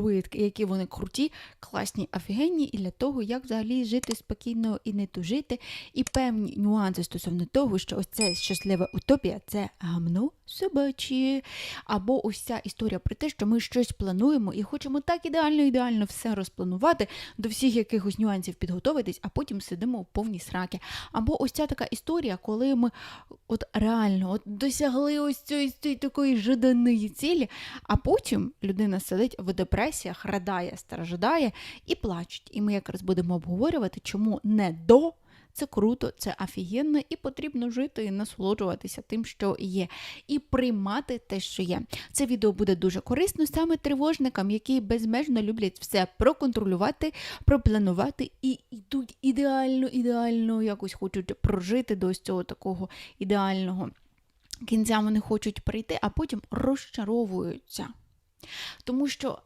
дуетки, які вони круті, класні, офігенні, і для того, як взагалі жити спокійно і не тужити. І певні нюанси стосовно того, що ось це щаслива утопія це гамно собачі. Або ось ця історія про те, що ми щось плануємо і хочемо так ідеально, ідеально все розпланувати, до всіх якихось нюансів підготовитись, а потім сидимо в повній сраки. Або ось ця така історія, коли ми от реально от досягли ось цієї цієї такої жаданої цілі, а потім людина сидить в депресіях, радає, страждає і плачуть. І ми якраз будемо обговорювати, чому не до. Це круто, це офігенно, і потрібно жити і насолоджуватися тим, що є, і приймати те, що є. Це відео буде дуже корисно саме тривожникам, які безмежно люблять все проконтролювати, пропланувати і йдуть ідеально, ідеально якось хочуть прожити до цього такого ідеального кінця. Вони хочуть прийти, а потім розчаровуються. Тому що